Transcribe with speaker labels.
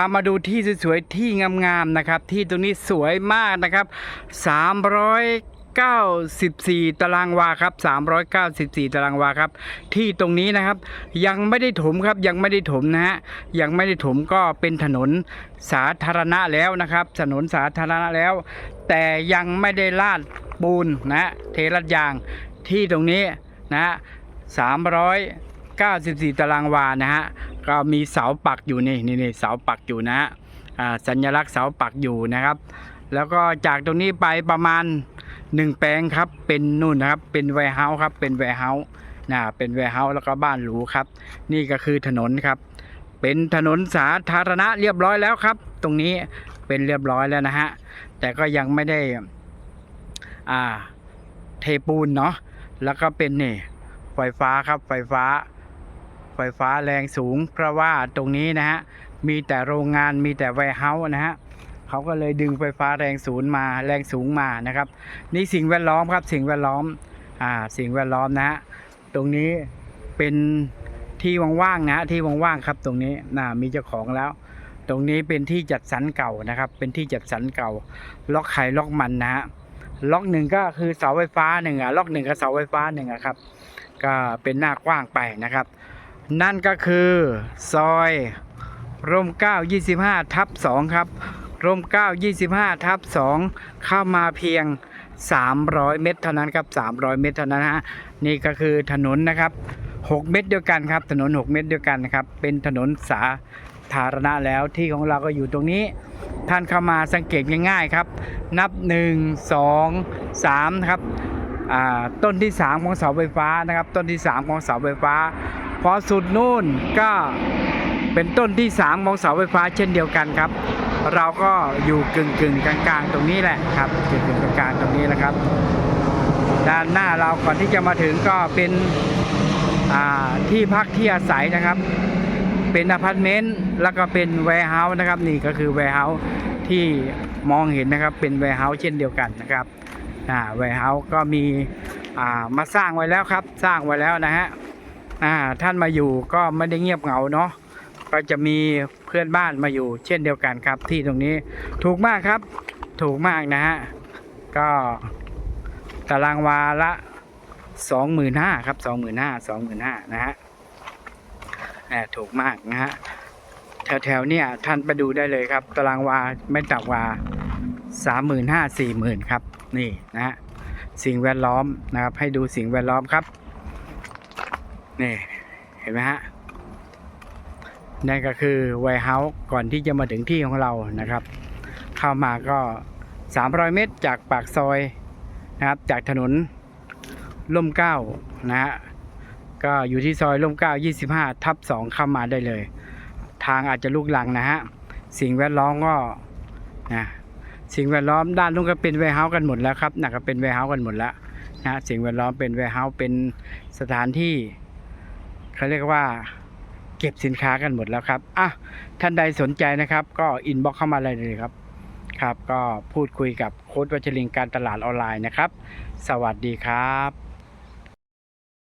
Speaker 1: ามาดูที่สวยๆที่งามๆนะครับ ที่ตรงนี้สวยมากนะครับ394 ตารางวาครับ 394 ตารางวาครับ ที่ตรงนี้นะครับ ยังไม่ได้ถมครับ ยังไม่ได้ถมนะฮะ ยังไม่ได้ถมก็เป็นถนนสาธารณะแล้วนะครับ ถนนสาธารณะแล้ว แต่ยังไม่ได้ลาดปูนนะเทรัดยางที่ตรงนี้นะฮะ394 ตารางวานะฮะ ก็มีเสาปักอยู่นี่นี่นี่เสาปักอยู่นะฮะสัญลักษณ์เสาปักอยู่นะครับ แล้วก็จากตรงนี้ไปประมาณ 1 แปลงครับเป็นนู่นนะครับเป็นแวร์เฮาส์ครับเป็นแวร์เฮาส์นะเป็นแวร์เฮาส์แล้วก็บ้านหรูครับ นี่ก็คือถนนครับ เป็นถนนสาธารณะเรียบร้อยแล้วครับ ตรงนี้เป็นเรียบร้อยแล้วนะฮะแต่ก็ยังไม่ได้อ่าเทปูนเนาะแล้วก็เป็นนี่ไฟฟ้าครับไฟฟ้า ไฟฟ้าแรงสูง เพราะว่าตรงนี้นะฮะมีแต่โรงงานมีแต่แวร์เฮาส์นะฮะเขาก็เลยดึงไฟฟ้าแรงสูงมาแรงสูงมานะครับ นี่สิ่งแวดล้อมครับสิ่งแวดล้อมอ่าสิ่งแวดล้อมนะฮะตรงนี้เป็นที่ว่างๆนะฮะที่ว่างๆครับตรงนี้น่ามีเจ้าของแล้ว ตรงนี้เป็นที่จัดสรรเก่านะครับ เป็นที่จัดสรรเก่า ล็อกไข่ล็อกมันนะฮะล็อกหนึ่งก็คือเสาไฟฟ้าหนึ่งอะล็อกหนึ่งกับเสาไฟฟ้าหนึ่งอะครับก็เป็นหน้ากว้างไปนะครับ นั่นก็คือซอยร่มเกล้า25ทับ2ครับ ร่มเกล้า25ทับ2เข้ามาเพียง 300 เมตรเท่านั้นครับ 300 เมตรเท่านั้นฮะนี่ก็คือถนนนะครับ 6 เมตรเดียวกันครับ ถนน 6 เมตรเดียวกันนะครับ เป็นถนนสาธารณะแล้วที่ของเราก็อยู่ตรงนี้ ท่านเข้ามาสังเกตง่ายๆครับ นับ 1 2 3 ครับต้นที่ 3 ของเสาไฟฟ้านะครับ ต้นที่ 3 ของเสาไฟฟ้า พอสุดนู่นก็เป็นต้นที่ 3 ของเสาไฟฟ้าเช่นเดียวกันครับ เราก็อยู่กึ่งกึ่งกลางๆ ตรงนี้แหละครับกึ่งกึ่งกลางๆตรงนี้แหละครับ ด้านหน้าเราก่อนที่จะมาถึงก็เป็นที่พักที่อาศัยนะครับ เป็นอพาร์ตเมนต์แล้วก็เป็นแวร์เฮาส์นะครับนี่ก็คือแวร์เฮาส์ที่มองเห็นนะครับเป็นแวร์เฮาส์เช่นเดียวกันนะครับแวร์เฮาส์ก็มีมาสร้างไว้แล้วครับ สร้างไว้แล้วนะฮะ อ่าท่านมาอยู่ก็ไม่ได้เงียบเหงาเนาะก็จะมีเพื่อนบ้านมาอยู่ เช่นเดียวกันครับ ที่ตรงนี้ถูกมากครับ ถูกมากนะฮะก็ตารางวาละสองหมื่นห้าครับสองหมื่นห้าสองหมื่นห้านะฮะแอบถูกมากนะฮะแถวๆเนี่ยท่านไปดูได้เลยครับ ตารางวาไม่ต่ำกว่าสามหมื่นห้าสี่หมื่นครับ นี่นะฮะสิ่งแวดล้อมนะครับ ให้ดูสิ่งแวดล้อมครับ นี่เห็นไหมฮะนั่นก็คือไวเฮาส์ก่อนที่จะมาถึงที่ของเรานะครับ เข้ามาก็ 300 เมตรจากปากซอยนะครับ จากถนนล่มเก้านะฮะก็อยู่ที่ซอยร่มเก้า25 ทับ2เข้ามาได้เลย ทางอาจจะลุกหลังนะฮะสิ่งแวดล้อมก็นะสิ่งแวดล้อมด้านนู้นก็เป็นแวร์เฮาส์กันหมดแล้วครับนะก็เป็นแวร์เฮาส์กันหมดแล้วนะสิ่งแวดล้อมเป็นแวร์เฮาส์เป็นสถานที่ เขาเรียกว่าเก็บสินค้ากันหมดแล้วครับอะท่านใดสนใจนะครับ ก็อินบ็อกเข้ามาเลยครับ ครับ ก็พูดคุยกับโค้ดวัชรินการตลาดออนไลน์นะครับ สวัสดีครับ